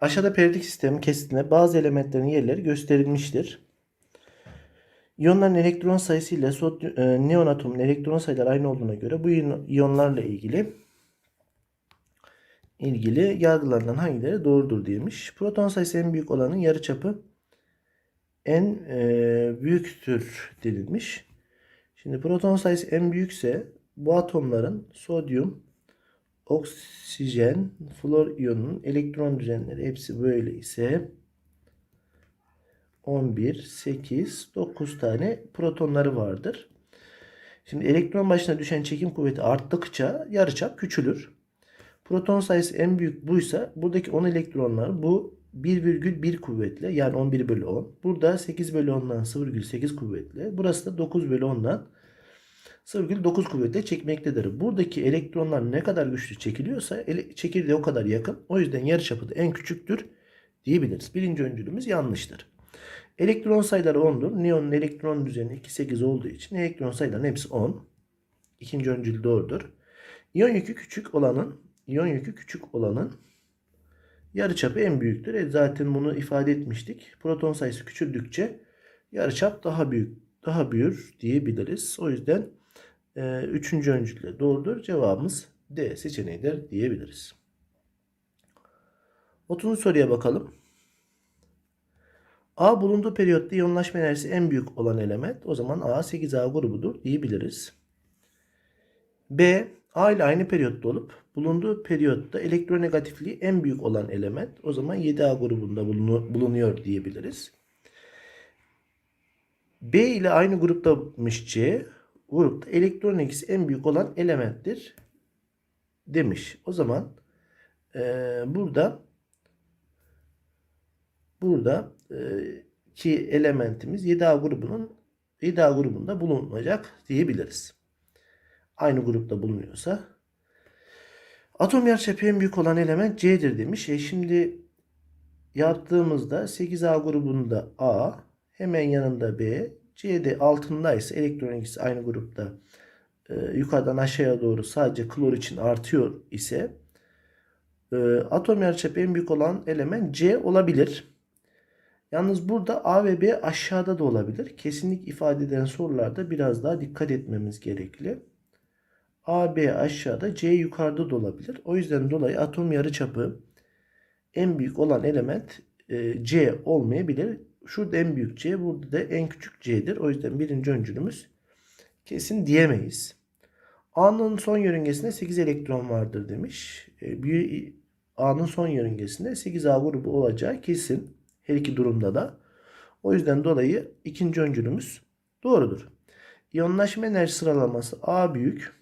Aşağıda periyodik sistemin kesitinde bazı elementlerin yerleri gösterilmiştir. İyonların elektron sayısı ile e, neon atomun elektron sayıları aynı olduğuna göre bu iyon- iyonlarla ilgili ilgili yargılarından hangileri doğrudur demiş. Proton sayısı en büyük olanın yarıçapı en e, büyüktür denilmiş. Şimdi proton sayısı en büyükse bu atomların sodyum, oksijen, flor iyonunun elektron düzenleri hepsi böyle ise 11, 8, 9 tane protonları vardır. Şimdi elektron başına düşen çekim kuvveti arttıkça yarıçap küçülür. Proton sayısı en büyük buysa buradaki 10 elektronlar bu 1,1 kuvvetle yani 11 bölü 10. Burada 8 bölü 10'dan 0,8 kuvvetle. Burası da 9 bölü 10'dan 0,9 kuvvetle çekmektedir. Buradaki elektronlar ne kadar güçlü çekiliyorsa çekirdeğe o kadar yakın. O yüzden yarıçapı da en küçüktür diyebiliriz. Birinci öncülümüz yanlıştır. Elektron sayıları 10'dur. Neonun elektron düzeni 2, 8 olduğu için elektron sayılarının hepsi 10. İkinci öncül doğrudur. İyon yükü küçük olanın iyon yükü küçük olanın yarıçapı en büyüktür. E zaten bunu ifade etmiştik. Proton sayısı küçüldükçe yarıçap daha büyük daha büyür diyebiliriz. O yüzden e, üçüncü öncülle doğrudur. Cevabımız D seçeneğidir diyebiliriz. 30. soruya bakalım. A bulunduğu periyotta iyonlaşma enerjisi en büyük olan element. O zaman A 8A grubudur diyebiliriz. B A ile aynı periyotta olup bulunduğu periyotta elektronegatifliği en büyük olan element. O zaman 7A grubunda bulunu- bulunuyor diyebiliriz. B ile aynı gruptamış C. Grupta elektron ilgisi en büyük olan elementtir demiş. O zaman eee, burada burada eee, ki elementimiz 7A grubunun 7A grubunda bulunacak diyebiliriz. Aynı grupta bulunuyorsa. Atom yarıçapı en büyük olan element C'dir demiş. E şimdi yaptığımızda 8A grubunda A, hemen yanında B, C'de altındaysa elektron ikisi aynı grupta e, yukarıdan aşağıya doğru sadece klor için artıyor ise e, atom yarıçapı en büyük olan element C olabilir. Yalnız burada A ve B aşağıda da olabilir. Kesinlik ifade eden sorularda biraz daha dikkat etmemiz gerekli. A, B aşağıda, C yukarıda da olabilir. O yüzden dolayı atom yarıçapı en büyük olan element e, C olmayabilir. Şurada en büyük C, burada da en küçük C'dir. O yüzden birinci öncülümüz kesin diyemeyiz. A'nın son yörüngesinde 8 elektron vardır demiş. E, A'nın son yörüngesinde 8A grubu olacağı kesin. Her iki durumda da. O yüzden dolayı ikinci öncülümüz doğrudur. İyonlaşma enerji sıralaması A büyük.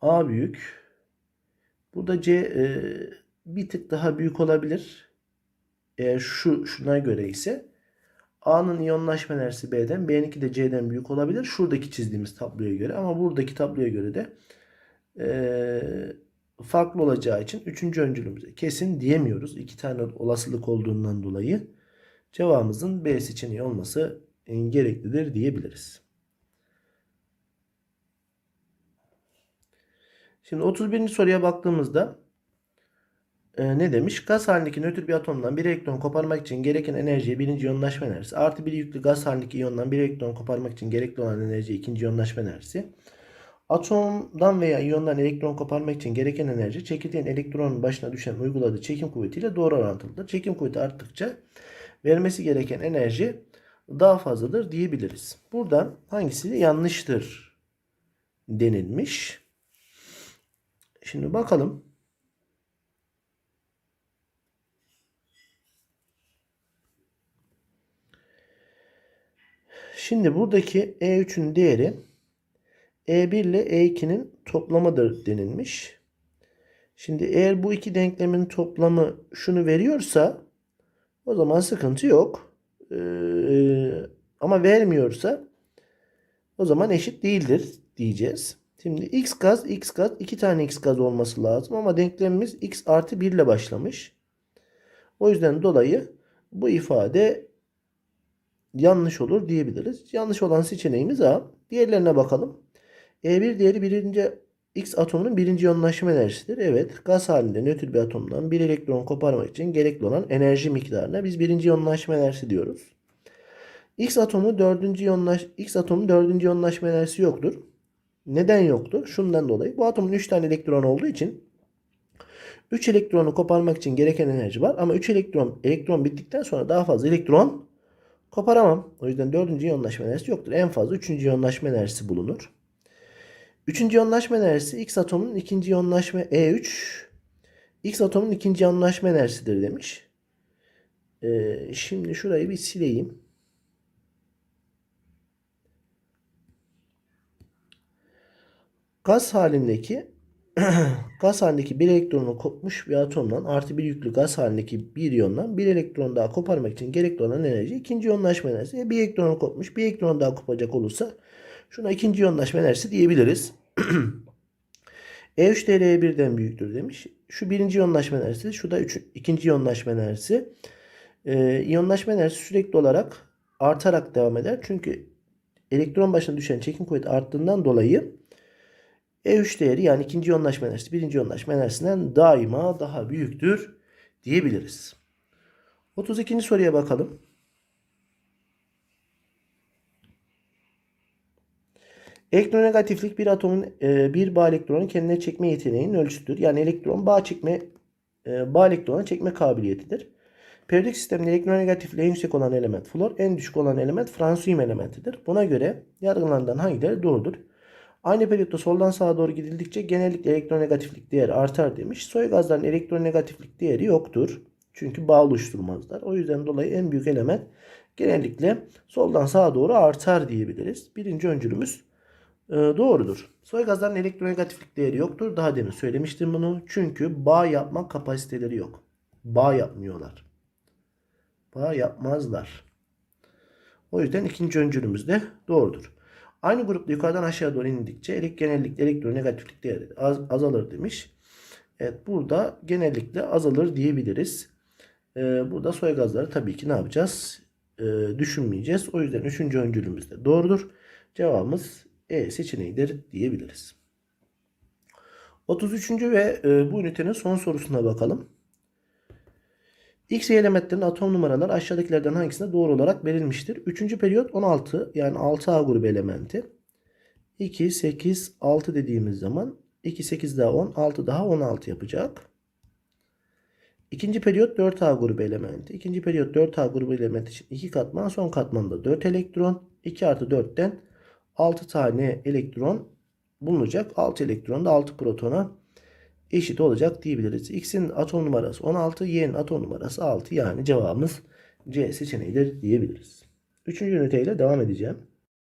A büyük. Burada C e, bir tık daha büyük olabilir. Eğer şu şuna göre ise A'nın iyonlaşma enerjisi B'den, B'ninki de C'den büyük olabilir. Şuradaki çizdiğimiz tabloya göre ama buradaki tabloya göre de e, farklı olacağı için üçüncü öncülümüze kesin diyemiyoruz. İki tane olasılık olduğundan dolayı cevabımızın B seçeneği olması gereklidir diyebiliriz. Şimdi 31. soruya baktığımızda e, ne demiş? Gaz halindeki nötr bir atomdan bir elektron koparmak için gereken enerjiye birinci iyonlaşma enerjisi artı bir yüklü gaz halindeki iyondan bir elektron koparmak için gerekli olan enerji ikinci iyonlaşma enerjisi. Atomdan veya iyondan elektron koparmak için gereken enerji çekirdeğin elektronun başına düşen uyguladığı çekim kuvvetiyle doğru orantılıdır. Çekim kuvveti arttıkça vermesi gereken enerji daha fazladır diyebiliriz. Burada hangisi yanlıştır denilmiş. Şimdi bakalım. Şimdi buradaki E3'ün değeri E1 ile E2'nin toplamıdır denilmiş. Şimdi eğer bu iki denklemin toplamı şunu veriyorsa o zaman sıkıntı yok. Ee, ama vermiyorsa o zaman eşit değildir diyeceğiz. Şimdi x gaz x gaz iki tane x gaz olması lazım ama denklemimiz x artı 1 ile başlamış. O yüzden dolayı bu ifade yanlış olur diyebiliriz. Yanlış olan seçeneğimiz A. Diğerlerine bakalım. E1 değeri birinci X atomunun birinci yoğunlaşma enerjisidir. Evet, gaz halinde nötr bir atomdan bir elektron koparmak için gerekli olan enerji miktarına biz birinci yoğunlaşma enerjisi diyoruz. X atomu dördüncü yoğunlaş X atomunun dördüncü yoğunlaşma enerjisi yoktur. Neden yoktur? Şundan dolayı. Bu atomun 3 tane elektron olduğu için 3 elektronu koparmak için gereken enerji var ama 3 elektron elektron bittikten sonra daha fazla elektron koparamam. O yüzden 4. iyonlaşma enerjisi yoktur. En fazla 3. iyonlaşma enerjisi bulunur. 3. iyonlaşma enerjisi X atomunun 2. iyonlaşma E3 X atomunun 2. iyonlaşma enerjisidir demiş. Ee, şimdi şurayı bir sileyim. Gaz halindeki gaz halindeki bir elektronu kopmuş bir atomdan artı bir yüklü gaz halindeki bir iyondan bir elektron daha koparmak için gerekli olan enerji ikinci iyonlaşma enerjisi. E, Bir elektronu kopmuş bir elektron daha kopacak olursa şuna ikinci iyonlaşma enerjisi diyebiliriz. E3 TL E1'den büyüktür demiş. Şu birinci iyonlaşma enerjisi. Şu da üç, ikinci iyonlaşma enerjisi. Ee, iyonlaşma enerjisi sürekli olarak artarak devam eder. Çünkü elektron başına düşen çekim kuvveti arttığından dolayı E3 değeri yani ikinci yoğunlaşma enerjisi birinci yoğunlaşma enerjisinden daima daha büyüktür diyebiliriz. 32. soruya bakalım. Elektronegatiflik bir atomun e, bir bağ elektronu kendine çekme yeteneğinin ölçüsüdür. Yani elektron bağ çekme e, bağ elektrona çekme kabiliyetidir. Periyodik sistemde elektronegatifliği en yüksek olan element flor, en düşük olan element fransiyum elementidir. Buna göre yargılanan hangileri doğrudur? Aynı periyotta soldan sağa doğru gidildikçe genellikle elektronegatiflik değeri artar demiş. Soy gazların elektronegatiflik değeri yoktur. Çünkü bağ oluşturmazlar. O yüzden dolayı en büyük element genellikle soldan sağa doğru artar diyebiliriz. Birinci öncülümüz e, doğrudur. Soy gazların elektronegatiflik değeri yoktur. Daha demin söylemiştim bunu. Çünkü bağ yapma kapasiteleri yok. Bağ yapmıyorlar. Bağ yapmazlar. O yüzden ikinci öncülümüz de doğrudur. Aynı grupta yukarıdan aşağı doğru indikçe elek genellikle elektronegatiflik değeri az, azalır demiş. Evet burada genellikle azalır diyebiliriz. Ee, burada soy gazları tabii ki ne yapacağız? Ee, düşünmeyeceğiz. O yüzden üçüncü öncülümüz de doğrudur. Cevabımız E seçeneğidir diyebiliriz. 33. ve e, bu ünitenin son sorusuna bakalım. X elementlerin atom numaraları aşağıdakilerden hangisinde doğru olarak verilmiştir? 3. periyot 16 yani 6A grubu elementi. 2, 8, 6 dediğimiz zaman 2, 8 daha 10, 6 daha 16 yapacak. İkinci periyot 4A grubu elementi. İkinci periyot 4A grubu elementi için 2 katman son katmanda 4 elektron. 2 artı 4'ten 6 tane elektron bulunacak. 6 elektron da 6 protona eşit olacak diyebiliriz. X'in atom numarası 16, Y'nin atom numarası 6. Yani cevabımız C seçeneğidir diyebiliriz. Üçüncü üniteyle devam edeceğim.